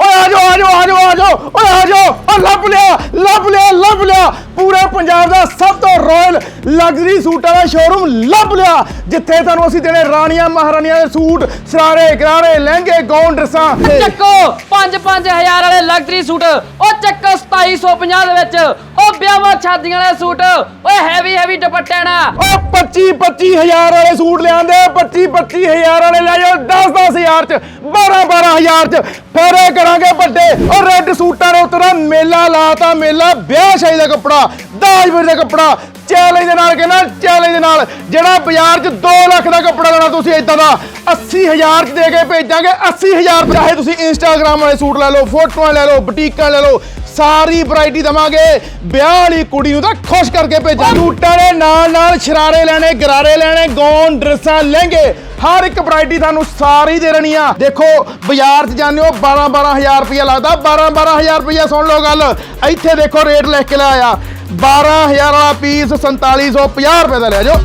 ਓਏ ਆ ਜਾਓ ਆ ਜਾਓ ਆ ਜਾਓ ਆ ਜਾਓ, ਓਏ ਆ ਜਾਓ। ਓ ਲੱਭ ਲਿਆ ਲੱਭ ਲਿਆ ਲੱਭ ਲਿਆ। ਪੂਰੇ ਪੰਜਾਬ ਦਾ ਸਭ ਤੋਂ ਰਾਇਲ ਲਗਜ਼ਰੀ ਸੂਟਾਂ ਦਾ ਸ਼ੋਰੂਮ ਲੱਭ ਲਿਆ। ਜਿੱਥੇ ਤੁਹਾਨੂੰ ਅਸੀਂ ਦੇਣੇ ਰਾਣੀਆਂ, ਮਹਾਰਾਣੀਆਂ ਦੇ ਸੂਟ, ਸਰਾਰੇ, ਗਰਾਰੇ, ਲਹਿੰਗੇ ਗਾਊਨ ਡਰੈਸਾਂ। ਚੱਕੋ 5-5000 ਵਾਲੇ ਲਗਜ਼ਰੀ ਸੂਟ। ਉਹ ਚੱਕੋ 2750 ਦੇ ਵਿੱਚ। ਉਹ ਵਿਆਹਾਂ ਸ਼ਾਦੀਆਂ ਵਾਲੇ ਸੂਟ। ਓਏ ਹੈਵੀ ਹੈਵੀ ਦੁਪੱਟੇ ਨਾਲ ਓ 25 25000 ਵਾਲੇ ਸੂਟ ਲਿਆਂਦੇ। 25 25000 ਵਾਲੇ ਲੈ ਜਾਓ। 10 10000 ਚ 12 12000 ਚ। ਫੇਰੇ ਕਰਾਂਗੇ ਵੱਡੇ। ਓ ਰੈੱਡ ਸੂਟਾਂ ਦੇ ਉੱਤੇ ਮੇਲਾ ਲਾਤਾ ਮੇਲਾ। ਵਿਆਹ ਸ਼ਾਦੀ ਦਾ ਕੱਪੜਾ ਦਾਜ ਦਾ ਕੱਪੜਾ ਚੈਲੰਜ ਦੇ ਨਾਲ ਕਹਿੰਦਾ ਚੈਲੰਜ ਦੇ ਨਾਲ। ਜਿਹੜਾ ਬਾਜ਼ਾਰ 'ਚ 2 ਲੱਖ ਦਾ ਕੱਪੜਾ ਲੈਣਾ ਤੁਸੀਂ ਇਦਾਂ ਦਾ 80000 ਚ ਦੇ ਕੇ ਭੇਜਾਂਗੇ। 80000 ਚਾਹੇ ਤੁਸੀਂ ਇੰਸਟਾਗ੍ਰam ਵਾਲੇ ਸੂਟ ਲੈ ਲਓ, ਫੋਟੋਆਂ ਲੈ ਲਓ, ਬੁਟੀਕਾਂ ਲੈ ਲਓ। ਸਾਰੀ ਵੈਰਾਈਟੀ ਦਵਾਂਗੇ। ਵਿਆਹ ਵਾਲੀ ਕੁੜੀ ਨੂੰ ਤਾਂ ਖੁਸ਼ ਕਰਕੇ ਭੇਜਾਂਗੇ ਸੂਟਾਂ ਦੇ ਨਾਲ ਨਾਲ ਸ਼ਰਾਰੇ ਲੈਣੇ, ਗਰਾਰੇ ਲੈਣੇ ਗੌਨ ਡਰੈਸਾਂ ਲਹਿੰਗੇ। ਹਰ ਇੱਕ ਵੈਰਾਈਟੀ ਤੁਹਾਨੂੰ ਸਾਰੀ ਦੇ ਰਣੀ ਆ। ਦੇਖੋ, ਬਾਜ਼ਾਰ 'ਚ ਜਾਂਦੇ ਹੋ 12 12000 ਰੁਪਇਆ ਲੱਗਦਾ। 12 12000 ਰੁਪਇਆ ਸੁਣ ਲਓ ਗੱਲ। ਇੱਥੇ ਦੇਖੋ ਰੇਟ ਲਿਖ ਕੇ ਲਾਇਆ। 12000 ਵਾਲਾ ਪੀਸ 4750 ਰੁਪਏ ਦਾ ਲੈ ਜਾਓ।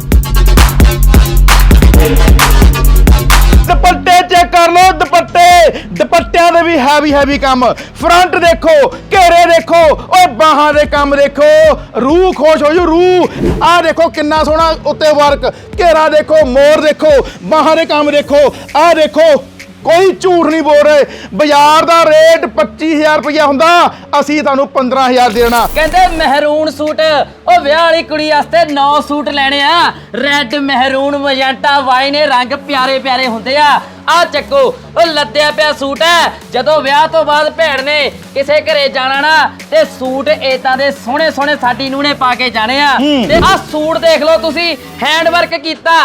ਦੁਪੱਟੇ ਚੈੱਕ ਕਰ ਲਓ ਦੁਪੱਟੇ ਵੀ ਹੈਵੀ ਹੈਵੀ ਕੰਮ। ਫਰੰਟ ਦੇਖੋ, ਘੇਰੇ ਦੇਖੋ, ਓਏ ਬਾਹਾਂ ਦੇ ਕੰਮ ਦੇਖੋ। ਰੂਹ ਖੁਸ਼ ਹੋ ਜੂ ਰੂਹ। ਆਹ ਦੇਖੋ ਕਿੰਨਾ ਸੋਹਣਾ ਉੱਤੇ ਵਰਕ ਘੇਰਾ ਦੇਖੋ, ਮੋਰ ਦੇਖੋ, ਬਾਹਾਂ ਦੇ ਕੰਮ ਦੇਖੋ। ਆਹ ਦੇਖੋ। ਕੋਈ ਝੂਠ ਨਹੀਂ ਬੋਲ ਰਹੇ। ਬਾਜ਼ਾਰ ਦਾ ਰੇਟ 25000 ਰੁਪਇਆ ਹੁੰਦਾ ਅਸੀਂ ਤੁਹਾਨੂੰ 15000 ਦੇਣਾ। ਕਹਿੰਦੇ ਮਹਿਰੂਨ ਸੂਟ ਉਹ ਵਿਆਹ ਵਾਲੀ ਕੁੜੀ ਵਾਸਤੇ 9 ਸੂਟ ਲੈਣੇ ਆ। ਰੈੱਡ ਮਹਿਰੂਨ ਮਜੈਂਟਾ ਵਾਈਨ ਰੰਗ ਪਿਆਰੇ ਪਿਆਰੇ ਹੁੰਦੇ ਆ। ਆ ਚੱਕੋ ਉਹ ਲੱਦਿਆ ਪਿਆ ਸੂਟ ਹੈ। ਜਦੋਂ ਵਿਆਹ ਤੋਂ ਬਾਅਦ ਭੈਣ ਨੇ ਕਿਸੇ ਘਰੇ ਜਾਣਾ ਨਾ ਤੇ ਸੂਟ ਏਦਾਂ ਦੇ ਸੋਹਣੇ ਸੋਹਣੇ ਸਾਡੀ ਨੂੰ ਨੇ ਪਾ ਕੇ ਜਾਣੇ ਆ। ਤੇ ਆ ਸੂਟ ਦੇਖ ਲਓ ਤੁਸੀਂ ਹੈਂਡ ਵਰਕ ਕੀਤਾ।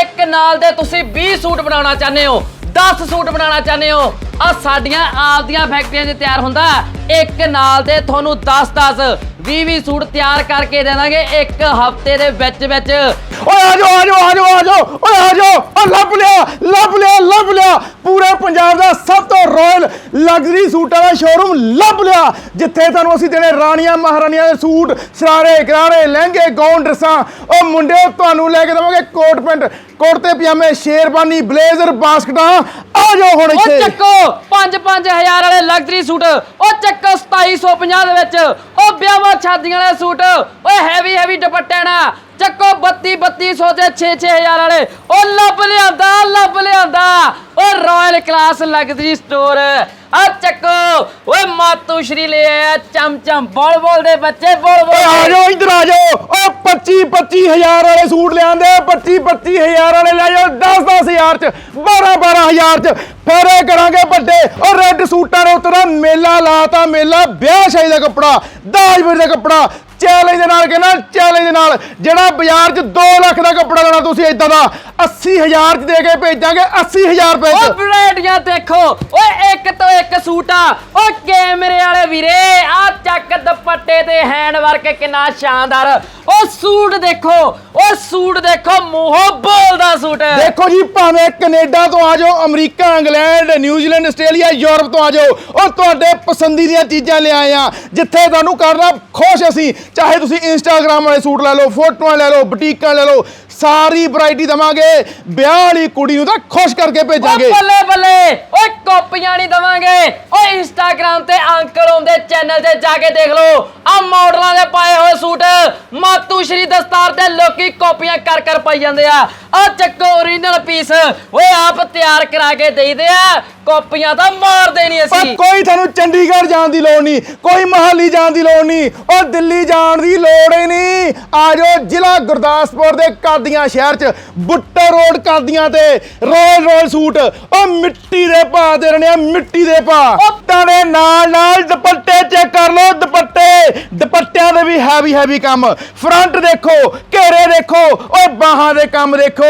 ਇੱਕ ਨਾਲ ਦੇ ਤੁਸੀਂ 20 ਸੂਟ ਬਣਾਉਣਾ ਚਾਹੁੰਦੇ ਹੋ। 10 ਸੂਟ ਬਣਾਉਣਾ ਚਾਹੁੰਦੇ ਹੋ? ਆ ਸਾਡੀਆਂ ਆਪਦੀਆਂ ਫੈਕਟਰੀਆਂ 'ਚ ਤਿਆਰ ਹੁੰਦਾ। ਇੱਕ ਨਾਲ ਦੇ ਤੁਹਾਨੂੰ 10 10 20 20 ਸੂਟ ਤਿਆਰ ਕਰਕੇ ਦੇ ਦਾਂਗੇ ਇੱਕ ਹਫ਼ਤੇ ਦੇ ਵਿੱਚ ਵਿੱਚ। ਓਏ ਆ ਜਾਓ ਆ ਜਾਓ ਆ ਜਾਓ ਆ ਜਾਓ ਓਏ ਆ ਜਾਓ ਓ ਲੱਭ ਲਿਆ ਲੱਭ ਲਿਆ ਲੱਭ ਲਿਆ। ਪੂਰੇ ਪੰਜਾਬ ਦਾ ਸਭ ਤੋਂ ਰਾਇਲ ਲਗਜ਼ਰੀ ਸੂਟਾਂ ਦਾ ਸ਼ੋਰੂਮ ਲੱਭ ਲਿਆ ਜਿੱਥੇ ਤੁਹਾਨੂੰ ਅਸੀਂ ਦੇਣੇ ਰਾਣੀਆਂ ਮਹਾਰਾਣੀਆਂ ਦੇ ਸੂਟ ਸਰਾਰੇ ਗਰਾਰੇ ਲਹਿੰਗੇ ਗਾਊਨ ਡਰੈਸਾਂ। ਓ ਮੁੰਡਿਓ ਤੁਹਾਨੂੰ ਲੈ ਕੇ ਦੇਵਾਂਗੇ ਕੋਟ ਪੈਂਟ ਕੁੜਤੇ ਪਜਾਮੇ ਸ਼ੇਰਬਾਨੀ ਬਲੇਜ਼ਰ ਬਾਸਕਟਾਂ। ਆ ਜਾਓ ਹੁਣ ਉਹ ਇੱਥੇ। ਚੱਕੋ 5-5000 ਵਾਲੇ ਲਗਜ਼ਰੀ ਸੂਟ। ਉਹ ਚੱਕੋ 2750 ਦੇ ਵਿੱਚ। ਉਹ ਵਿਆਹਾਂ ਸ਼ਾਦੀਆਂ ਵਾਲੇ ਸੂਟ। ਓਏ ਹੈਵੀ ਹੈਵੀ ਦੁਪੱਟੇ ਨਾਲ ਚੱਕੋ 32 3200 ਤੇ 6-6000 ਵਾਲੇ। ਉਹ ਲੱਭ ਲਿਆਂਦਾ ਲੱਭ ਲਿਆਂਦਾ। ਉਹ ਰਾਇਲ ਕਲਾਸ ਲਗਜ਼ਰੀ ਸਟੋਰ ਆ ਚੱਕੋ। ਓਏ ਮਾਤੂ ਸ਼੍ਰੀ ਲੈ ਆਇਆ ਚਮ ਚਮ ਬੋਲ ਬੋਲ ਦੇ ਬੱਚੇ ਬੋਲ ਓਏ ਆ ਬੋਲ ਜਾਓ ਇੱਧਰ ਆ ਜਾਓ। ਓ 25 25000 ਵਾਲੇ ਸੂਟ ਲਿਆਂਦੇ 25 25000 ਵਾਲੇ ਲੈ ਜਾਓ 10 10000 ਚ 12 12000 ਚ। ਫੇਰੇ ਕਰਾਂਗੇ ਵੱਡੇ। ਓ ਰੈੱਡ ਸੂਟਾਂ ਦੇ ਉੱਤੇ ਮੇਲਾ ਲਾਤਾ ਮੇਲਾ ਵਿਆਹ ਸ਼ਾਦੀ ਦਾ ਕੱਪੜਾ ਦਾਜ ਵੀਰ ਦਾ ਕੱਪੜਾ। ਚੈਲੰਜ ਦੇ ਨਾਲ ਕਹਿੰਦਾ ਚੈਲੰਜ ਦੇ ਨਾਲ। ਜਿਹੜਾ ਬਾਜ਼ਾਰ 'ਚ 2 ਲੱਖ ਦਾ ਕੱਪੜਾ ਲੈਣਾ ਤੁਸੀਂ ਇਦਾਂ ਦਾ 80000 ਚ ਦੇ ਕੇ ਭੇਜਾਂਗੇ 80000 ਰੁਪਏ ਓ ਚ ਬਰੇਡੀਆਂ ਦੇਖੋ ਓਏ ਇੱਕ ਸੂਟ ਆ। ਓ ਕੈਮਰੇ ਵਾਲੇ ਵੀਰੇ, ਆ ਚੱਕ ਦੁਪੱਟੇ ਤੇ ਹੈਂਡ ਵਰਕ ਕਿੰਨਾ ਸ਼ਾਨਦਾਰ। ਓ ਸੂਟ ਦੇਖੋ ਓ ਸੂਟ ਦੇਖੋ, ਮੂੰਹੋਂ ਬੋਲਦਾ ਸੂਟ। ਦੇਖੋ ਜੀ, ਭਾਵੇਂ ਕੈਨੇਡਾ ਤੋਂ ਆ ਜਾਓ, America, England, New Zealand, Australia, Europe ਤੋਂ ਆ ਜਾਓ, ਉਹ ਤੁਹਾਡੇ ਪਸੰਦੀ ਦੀਆਂ ਚੀਜ਼ਾਂ ਲਿਆਏ ਆ। ਜਿੱਥੇ ਤੁਹਾਨੂੰ ਕਰਨਾ ਖੁਸ਼ ਅਸੀਂ, ਚਾਹੇ ਤੁਸੀਂ ਇੰਸਟਾਗ੍ਰam ਵਾਲੇ ਸੂਟ ਲੈ ਲਓ, ਫੋਟੋਆਂ ਲੈ ਲਓ, ਬੁਟੀਕਾਂ ਲੈ ਲਓ ਸਾਰੀ ਵੈਰਾਈਟੀ ਦਵਾਂਗੇ ਵਿਆਹ ਵਾਲੀ ਕੁੜੀ ਨੂੰ ਤਾਂ ਖੁਸ਼ ਕਰਕੇ ਓ ਭੇਜਾਂਗੇ। ਬੱਲੇ ਬੱਲੇ ਓਏ ਕਾਪੀਆਂ ਨਹੀਂ ਦਵਾਂਗੇ। ਓਏ ਇੰਸਟਾਗ੍ਰam ਤੇ ਅੰਕਲ ਉਹਦੇ ਚੈਨਲ ਤੇ ਜਾ ਕੇ ਦੇਖ ਲਓ। ਆ ਮਾਡਲਾਂ ਦੇ ਪਾਏ ਹੋਏ ਸੂਟ ਮਾਤੂ ਸ਼੍ਰੀ ਦਸਤਾਰ ਤੇ ਲੋਕੀ ਕਾਪੀਆਂ ਕਰ ਕਰ ਪਾਈ ਜਾਂਦੇ ਆ। ਆ ਚੱਕੋ ਓਰੀਜਨਲ ਪੀਸ ਓਏ ਆਪ ਤਿਆਰ ਕਰਾ ਕੇ ਦੇਈਦੇ ਆ। ਕਾਪੀਆਂ ਤਾਂ ਮਾਰਦੇ ਨਹੀਂ ਪਰ ਅਸੀਂ ਕੋਈ ਤੁਹਾਨੂੰ ਚੰਡੀਗੜ੍ਹ ਜਾਣ ਦੀ ਲੋੜ ਨਹੀਂ ਕੋਈ ਮਹਾਲੀ ਜਾਣ ਦੀ ਲੋੜ ਨਹੀਂ ਉਹ ਦਿੱਲੀ ਜਾਣ ਦੀ ਲੋੜ ਹੀ ਨਹੀਂ। ਆ ਜਾਓ ਜ਼ਿਲ੍ਹਾ ਗੁਰਦਾਸਪੁਰ ਦੇ ਕਾਦੀਆਂ ਸ਼ਹਿਰ 'ਚ ਬੁੱਟਰ ਰੋਡ ਕਾਦੀਆਂ ਤੇ ਰੋਇਲ ਰੋਇਲ ਸੂਟ। ਉਹ ਮਿੱਟੀ ਦੇ ਭਾਅ ਦੇ ਰਣੇ ਮਿੱਟੀ ਦੇ ਭਾਅ ਉਹ ਦੇ ਨਾਲ ਨਾਲ ਦੁਪੱਟੇ ਚੈੱਕ ਕਰ ਲਓ, ਦੁਪੱਟੇ। ਦੁਪੱਟਿਆਂ ਦੇ ਵੀ ਹੈਵੀ ਹੈਵੀ ਕੰਮ। ਫਰੰਟ ਦੇਖੋ, ਘੇਰੇ ਦੇਖੋ, ਓਏ ਬਾਹਾਂ ਦੇ ਕੰਮ ਦੇਖੋ।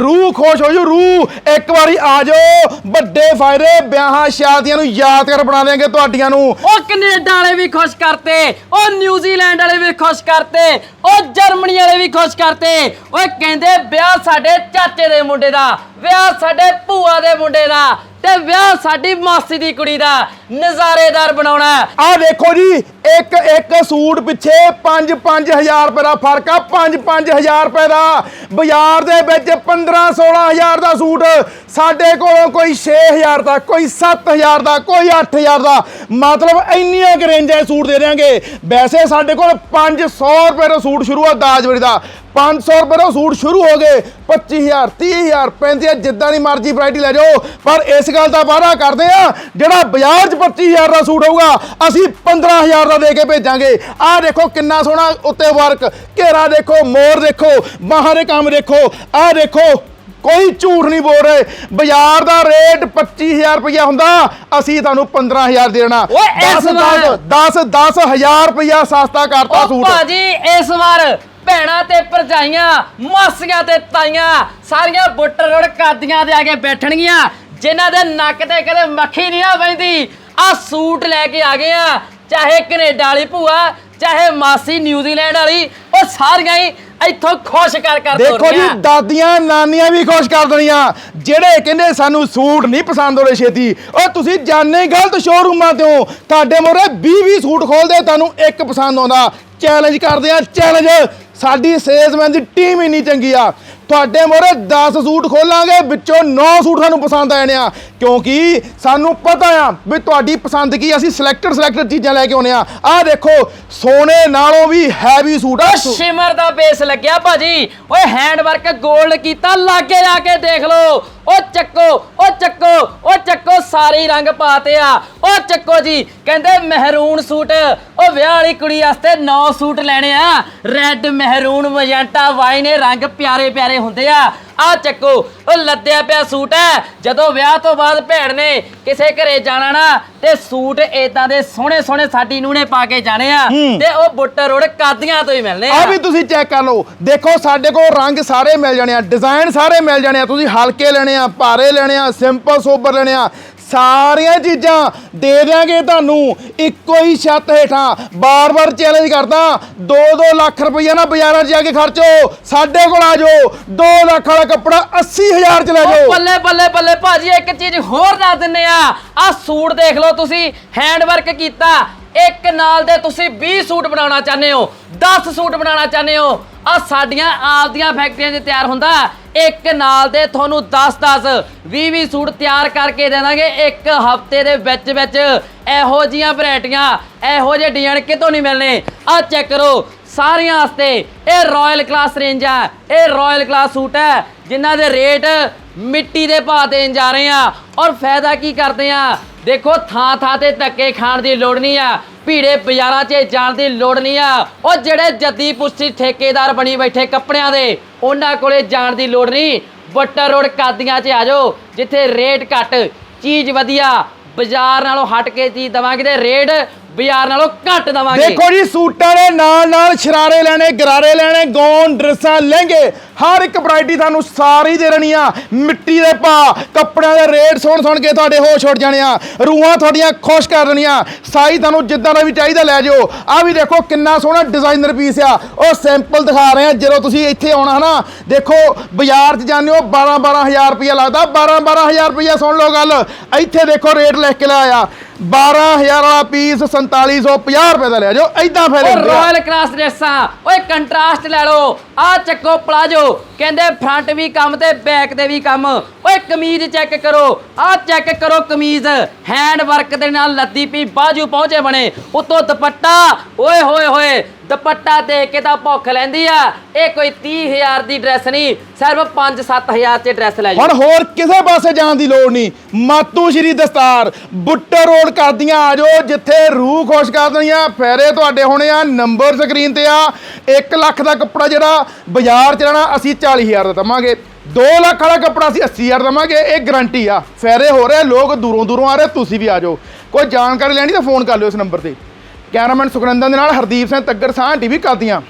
ਰੂਹ ਖੁਸ਼ ਹੋ ਜੂ ਰੂਹ। ਇੱਕ ਵਾਰੀ ਆ ਜਾਓ, ਵੱਡੇ ਫਾਇਦੇ, ਵਿਆਹਾਂ ਸ਼ਾਦੀਆਂ ਨੂੰ ਯਾਦਗਾਰ ਬਣਾ ਦੇਣਗੇ ਤੁਹਾਡੀਆਂ ਨੂੰ। ਉਹ ਕੈਨੇਡਾ ਵਾਲੇ ਵੀ ਖੁਸ਼ ਕਰਤੇ, ਉਹ ਨਿਊਜ਼ੀਲੈਂਡ ਵਾਲੇ ਵੀ ਖੁਸ਼ ਕਰਤੇ, ਉਹ ਜਰਮਨੀ ਵਾਲੇ ਵੀ ਖੁਸ਼ ਕਰਤੇ ਓਏ ਕਹਿੰਦੇ ਵਿਆਹ ਸਾਡੇ ਚਾਚੇ ਦੇ ਮੁੰਡੇ ਦਾ, ਵਿਆਹ ਸਾਡੇ ਭੂਆ ਦੇ ਮੁੰਡੇ ਦਾ ਤੇ ਵਿਆਹ ਸਾਡੀ ਮਾਸੀ ਦੀ ਕੁੜੀ ਦਾ ਨਜ਼ਾਰੇਦਾਰ ਬਣਾਉਣਾ ਹੈ। ਆਹ ਦੇਖੋ ਜੀ ਇੱਕ ਇੱਕ ਸੂਟ ਪਿੱਛੇ 5 5000 ਰੁਪਏ ਦਾ ਫ਼ਰਕ ਆ 5 5000 ਰੁਪਏ ਦਾ। ਬਾਜ਼ਾਰ ਦੇ ਵਿੱਚ 15 16000 ਦਾ ਸੂਟ, ਸਾਡੇ ਕੋਲੋਂ ਕੋਈ 6000 ਦਾ, ਕੋਈ 7000 ਦਾ, ਕੋਈ 8000 ਦਾ। ਮਤਲਬ ਇੰਨੀਆਂ ਕੁ ਰੇਂਜਾਂ ਦੇ ਸੂਟ ਦੇ ਦਿਆਂਗੇ। ਵੈਸੇ ਸਾਡੇ ਕੋਲ 500 ਰੁਪਏ ਦਾ ਸੂਟ ਸ਼ੁਰੂ ਆ ਦਾਜਵਰੀ ਦਾ। 500 ਰੁਪਏ ਦਾ ਸੂਟ ਸ਼ੁਰੂ ਹੋ ਗਏ। 25000 30000 35000 ਜਿੱਦਾਂ ਦੀ ਮਰਜ਼ੀ ਵੈਰਾਈਟੀ ਲੈ ਜਾਓ। ਪਰ ਇਸ ਗੱਲ ਦਾ ਵਾਅਦਾ ਕਰਦੇ ਆ ਜਿਹੜਾ ਬਾਜ਼ਾਰ 'ਚ 25000 ਦਾ ਸੂਟ ਹੋਊਗਾ, ਅਸੀਂ 15000 ਦਾ ਦੇ ਕੇ ਭੇਜਾਂਗੇ। ਆਹ ਦੇਖੋ ਕਿੰਨਾ ਸੋਹਣਾ ਉੱਤੇ ਵਰਕ ਘੇਰਾ ਦੇਖੋ ਮੋਰ ਦੇਖੋ ਬਾਹਾਂ ਦੇ ਕੰਮ ਦੇਖੋ। ਆਹ ਦੇਖੋ ਕੋਈ ਝੂਠ ਨਹੀਂ ਬੋਲ ਰਹੇ। ਬਾਜ਼ਾਰ ਦਾ ਰੇਟ 25000 ਰੁਪਇਆ ਹੁੰਦਾ ਅਸੀਂ ਤੁਹਾਨੂੰ 15000 ਦੇਣਾ। ਓਏ ਇਸ ਵਾਰ- 10 10000 ਰੁਪਇਆ ਸਸਤਾ ਕਰਤਾ ਸੂਟ। ਭਾਜੀ ਇਸ ਵਾਰ ਭੈਣਾਂ ਤੇ ਭਰਜਾਈਆਂ ਮਾਸੀਆਂ ਤੇ ਤਾਈਆਂ ਸਾਰੀਆਂ ਬੁੱਟਰ ਰੋੜ ਕਾਦੀਆਂ ਦੇ ਆ ਕੇ ਬੈਠਣਗੀਆਂ। ਜਿਨ੍ਹਾਂ ਦੇ ਨੱਕ ਤੇ ਕਦੇ ਮੱਖੀ ਨਹੀਂ ਆ ਬੈਂਦੀ ਆ ਸੂਟ ਲੈ ਕੇ ਆ ਗਏ ਆ। ਚਾਹੇ ਕੈਨੇਡਾ ਵਾਲੀ ਭੂਆ ਚਾਹੇ ਮਾਸੀ ਨਿਊਜ਼ੀਲੈਂਡ ਵਾਲੀ ਉਹ ਸਾਰੀਆਂ ਹੀ ਇੱਥੋਂ ਖੁਸ਼ ਕਰ ਕਰ ਦੇਖੋ ਜੀ। ਦਾਦੀਆਂ ਨਾਨੀਆਂ ਵੀ ਖੁਸ਼ ਕਰ ਦੇਣੀਆਂ। ਜਿਹੜੇ ਕਹਿੰਦੇ ਸਾਨੂੰ ਸੂਟ ਨਹੀਂ ਪਸੰਦ ਹੋਰੇ ਛੇਤੀ ਉਹ ਤੁਸੀਂ ਜਾਣੇ ਗਲਤ ਸ਼ੋਰੂਮਾਂ ਤੋਂ ਤੁਹਾਡੇ ਮੋਰੇ 20 20 ਸੂਟ ਖੋਲਦੇ ਤੁਹਾਨੂੰ ਇੱਕ ਪਸੰਦ ਆਉਂਦਾ। ਚੈਲੰਜ ਕਰਦੇ ਆ ਚੈਲੰਜ ਸਾਡੀ ਸੇਲਸਮੈਨ ਦੀ ਟੀਮ ਇੰਨੀ ਚੰਗੀ ਆ। ਤੁਹਾਡੇ ਮੋਰੇ 10 ਸੂਟ ਖੋਲਾਂਗੇ, ਵਿੱਚੋਂ 9 ਸੂਟ ਸਾਨੂੰ ਪਸੰਦ ਆ ਜਾਣੇ ਆ। ਕਿਉਂਕਿ ਸਾਨੂੰ ਪਤਾ ਆ ਵੀ ਤੁਹਾਡੀ ਪਸੰਦ ਕੀ ਅਸੀਂ ਸਿਲੈਕਟਡ ਸਿਲੈਕਟਡ ਚੀਜ਼ਾਂ ਲੈ ਕੇ ਆਉਨੇ ਆ। ਆਹ ਦੇਖੋ, ਸੋਨੇ ਨਾਲੋਂ ਵੀ ਹੈਵੀ ਸੂਟ ਆ। ਸ਼ਿਮਰ ਦਾ ਬੇਸ ਲੱਗਿਆ ਭਾਜੀ। ਓਏ ਹੈਂਡ ਵਰਕ 골ਡ ਕੀਤਾ, ਲਾਗੇ ਜਾ ਕੇ ਦੇਖ ਲਓ। ਉਹ ਚੱਕੋ ਉਹ ਚੱਕੋ ਉਹ ਚੱਕੋ, ਸਾਰੇ ਰੰਗ ਪਾਤੇ ਆ। ਉਹ ਚੱਕੋ ਜੀ, ਕਹਿੰਦੇ ਮਹਿਰੂਨ ਸੂਟ। ਉਹ ਵਿਆਹ ਵਾਲੀ ਕੁੜੀ ਵਾਸਤੇ 9 ਸੂਟ ਲੈਣੇ ਆ। ਰੈੱਡ ਮਹਿਰੂਨ ਮਜੈਂਟਾ ਵਾਈਨ ਇਹ ਰੰਗ ਪਿਆਰੇ ਪਿਆਰੇ ਹੁੰਦੇ ਆ। ਆ ਚੱਕੋ ਉਹ ਲੱਦਿਆ ਪਿਆ ਸੂਟ ਹੈ ਜਦੋਂ ਵਿਆਹ ਤੋਂ ਬਾਅਦ ਭੈਣ ਨੇ ਕਿਸੇ ਘਰੇ ਜਾਣਾ ਨਾ ਤੇ ਸੂਟ ਏਦਾਂ ਦੇ ਸੋਹਣੇ ਸੋਹਣੇ ਸਾਡੀ ਨੂੰ ਨੇ ਪਾ ਕੇ ਜਾਣੇ ਆ। ਤੇ ਉਹ ਬੁੱਟਰ ਰੋੜ ਕਾਦੀਆਂ ਤੋਂ ਹੀ ਮਿਲਨੇ ਆ। ਆ ਵੀ ਤੁਸੀਂ ਚੈੱਕ ਕਰ ਲਓ। ਦੇਖੋ ਸਾਡੇ ਕੋਲ ਰੰਗ ਸਾਰੇ ਮਿਲ ਜਾਣੇ ਆ ਡਿਜ਼ਾਈਨ ਸਾਰੇ ਮਿਲ ਜਾਣੇ ਆ। ਤੁਸੀਂ ਹਲਕੇ ਲੈਣੇ ਆ ਭਾਰੇ ਲੈਣੇ ਆ ਸਿੰਪਲ ਸੋਬਰ ਲੈਣੇ ਆ। ਸਾਰੀਆਂ ਚੀਜ਼ਾਂ ਦੇ ਦਿਆਂਗੇ ਤੁਹਾਨੂੰ। ਇੱਕੋ ਹੀ ਛੱਤ ਹੇਠਾਂ ਬਾਰ-ਬਾਰ ਚੈਲੰਜ ਕਰਦਾ। 2-2 ਲੱਖ ਰੁਪਈਆ ਨਾ ਬਾਜ਼ਾਰਾਂ 'ਚ ਜਾ ਕੇ ਖਰਚੋ। ਸਾਡੇ ਕੋਲ ਆ ਜਾਓ। 2 ਲੱਖ ਵਾਲਾ ਕੱਪੜਾ 80000 ਚ ਲੈ ਜਾਓ। ਬੱਲੇ ਬੱਲੇ ਬੱਲੇ ਭਾਜੀ ਇੱਕ ਚੀਜ਼ ਹੋਰ ਦੱਸ ਦਿੰਨੇ ਆ। ਆ ਸੂਟ ਦੇਖ ਲਓ ਤੁਸੀਂ। ਹੈਂਡ ਵਰਕ ਕੀਤਾ। ਇੱਕ ਨਾਲ ਦੇ ਤੁਸੀਂ 20 ਸੂਟ ਬਣਾਉਣਾ ਚਾਹੁੰਦੇ ਹੋ। 10 ਸੂਟ ਬਣਾਉਣਾ ਚਾਹੁੰਦੇ ਹੋ? ਆ ਸਾਡੀਆਂ, ਆਪਦੀਆਂ ਫੈਕਟਰੀਆਂ 'ਚ ਤਿਆਰ ਹੁੰਦਾ। ਇੱਕ ਨਾਲ ਦੇ ਤੁਹਾਨੂੰ 10 10 20 20 ਸੂਟ ਤਿਆਰ ਕਰਕੇ ਦੇ ਦਾਂਗੇ। ਇੱਕ ਹਫ਼ਤੇ ਦੇ ਵਿੱਚ ਵਿੱਚ ਇਹੋ ਜੀਆਂ ਵੈਰਾਈਟੀਆਂ, ਇਹੋ ਜਿਹੇ ਡਿਜ਼ਾਈਨ ਕਿਤੋਂ ਨਹੀਂ ਮਿਲਣੇ? ਆ ਚੈੱਕ ਕਰੋ। ਸਾਰਿਆਂ ਵਾਸਤੇ ਇਹ ਰਾਇਲ ਕਲਾਸ ਰੇਂਜ ਹੈ ਇਹ ਰਾਇਲ ਕਲਾਸ ਸੂਟ ਹੈ, ਜਿਨ੍ਹਾਂ ਦੇ ਰੇਟ ਮਿੱਟੀ ਦੇ ਭਾਅ ਦੇਣ ਜਾ ਰਹੇ ਆ। ਔਰ ਫਾਇਦਾ ਕੀ ਕਰਦੇ ਆ? ਦੇਖੋ ਥਾਂ ਥਾਂ ਤੇ ਧੱਕੇ ਖਾਣ ਦੀ ਲੋੜ ਨਹੀਂ ਆ। ਭੀੜੇ ਬਾਜ਼ਾਰਾਂ 'ਚ ਜਾਣ ਦੀ ਲੋੜ ਨਹੀਂ ਆ। ਉਹ ਜਿਹੜੇ ਜੱਦੀ ਪੁਸ਼ਤੀ ਠੇਕੇਦਾਰ ਬਣੀ ਬੈਠੇ ਕੱਪੜਿਆਂ ਦੇ, ਉਹਨਾਂ ਕੋਲੇ ਜਾਣ ਦੀ ਲੋੜ ਨਹੀਂ। ਬੱਟਰ ਰੋਡ ਕਾਦੀਆਂ 'ਚ ਆ ਜਾਓ, ਜਿੱਥੇ ਰੇਟ ਘੱਟ, ਚੀਜ਼ ਵਧੀਆ, ਬਾਜ਼ਾਰ ਨਾਲੋਂ ਹਟ ਕੇ ਚੀਜ਼ ਦਵਾਂਗੇ ਤੇ ਰੇਟ ਬਾਜ਼ਾਰ ਨਾਲੋਂ ਘੱਟ ਦਵਾਂਗੇ। ਦੇਖੋ ਜੀ, ਸੂਟਾਂ ਦੇ ਨਾਲ ਨਾਲ ਸ਼ਰਾਰੇ ਲੈਣੇ, ਗਰਾਰੇ ਲੈਣੇ ਗੌਨ ਡਰੈਸਾਂ ਲਹਿੰਗੇ, ਹਰ ਇੱਕ ਵੈਰਾਈਟੀ ਤੁਹਾਨੂੰ ਸਾਰੀ ਦੇ ਰਣੀ ਆ ਮਿੱਟੀ ਦੇ ਪਾ ਕੱਪੜਿਆਂ ਦੇ ਰੇਟ ਸੁਣ ਸੁਣ ਕੇ ਤੁਹਾਡੇ ਹੋਸ਼ ਉੱਡ ਜਾਣੇ ਆ। ਰੂਹਾਂ ਤੁਹਾਡੀਆਂ ਖੁਸ਼ ਕਰ ਦੇਣੀਆਂ। ਸਾਈ ਤੁਹਾਨੂੰ ਜਿੱਦਾਂ ਦਾ ਵੀ ਚਾਹੀਦਾ ਲੈ ਜਾਓ। ਆ ਵੀ ਦੇਖੋ ਕਿੰਨਾ ਸੋਹਣਾ ਡਿਜ਼ਾਈਨਰ ਪੀਸ ਆ। ਉਹ ਸੈਂਪਲ ਦਿਖਾ ਰਹੇ ਆ, ਜਦੋਂ ਤੁਸੀਂ ਇੱਥੇ ਆਉਣਾ ਨਾ ਦੇਖੋ, ਬਾਜ਼ਾਰ 'ਚ ਜਾਂਦੇ ਹੋ 12 12000 ਰੁਪਇਆ ਲੱਗਦਾ। 12 12000 ਰੁਪਇਆ ਸੁਣ ਲਓ ਗੱਲ। ਇੱਥੇ ਦੇਖੋ ਰੇਟ ਲਿਖ ਕੇ ਲਾਇਆ। 12000 ਵਾਲਾ ਪੀਸ 4750 ਰੁਪਏ ਦਾ ਲੈ ਜਾਓ ਐਦਾਂ ਫਿਰ ਉਹ ਰਾਇਲ ਕਲਾਸ ਡਰੈਸਾਂ ਓਏ ਕੰਟਰਾਸਟ ਲੈ ਲਓ ਆ ਚੱਕੋ ਪਲਾਜੋ ਕਹਿੰਦੇ ਫਰੰਟ ਵੀ ਕੰਮ ਤੇ ਬੈਕ ਤੇ ਵੀ ਕੰਮ। ਓਏ ਕਮੀਜ਼ ਚੈੱਕ ਕਰੋ। ਆ ਚੈੱਕ ਕਰੋ ਕਮੀਜ਼। ਹੈਂਡ ਵਰਕ ਦੇ ਨਾਲ ਲੱਦੀ ਪਈ ਬਾਜੂ ਪਹੁੰਚੇ ਬਣੇ। ਉਤੋਂ ਦੁਪੱਟਾ। ਓਏ ਹੋਏ ਹੋਏ ਦੁਪੱਟਾ ਦੇਖ ਕੇ ਤਾਂ ਭੁੱਖ ਲੈਂਦੀ ਆ। ਇਹ ਕੋਈ 30000 ਦੀ ਡਰੈਸ ਨਹੀਂ ਸਿਰਫ 5-7000 ਚ ਡਰੈਸ ਲੈ ਹੁਣ ਜਾਓ ਹੋਰ ਕਿਸੇ ਪਾਸੇ ਜਾਣ ਦੀ ਲੋੜ ਨਹੀਂ। ਮਾਤੂ ਸ਼੍ਰੀ ਦਸਤਾਰ ਬੁੱਟਰ ਰੋਡ ਕਰਦੀਆਂ ਆ ਜਾਓ ਜਿੱਥੇ ਰੂਹ ਖੁਸ਼ ਕਰ ਦੇਣੀਆਂ। ਫੇਰੇ ਤੁਹਾਡੇ ਹੋਣੇ ਆ ਨੰਬਰ ਸਕਰੀਨ ਤੇ ਆ। 1 ਲੱਖ ਦਾ ਕੱਪੜਾ ਜਿਹੜਾ ਬਾਜ਼ਾਰ ਚ ਰਹਿਣਾ ਅਸੀਂ 40000 ਦਾ ਦਵਾਂਗੇ। 2 ਲੱਖ ਵਾਲਾ ਕੱਪੜਾ ਅਸੀਂ 80000 ਦਵਾਂਗੇ, ਇਹ ਗਾਰੰਟੀ ਆ। ਫੇਰੇ ਹੋ ਰਹੇ ਲੋਕ ਦੂਰੋਂ ਦੂਰੋਂ ਆ ਰਹੇ, ਤੁਸੀਂ ਵੀ ਆ ਜਾਓ। ਕੋਈ ਜਾਣਕਾਰੀ ਲੈਣੀ ਤਾਂ ਫੋਨ ਕਰ ਲਿਓ ਇਸ ਨੰਬਰ ਤੇ। ਕੈਮਰਾਮੈਨ ਸੁਖਨੰਦਨ ਦੇ ਨਾਲ ਹਰਦੀਪ ਸਿੰਘ ਤੱਗਰ ਸਾਹ ਟੀਵੀ ਕਰਦੀਆਂ।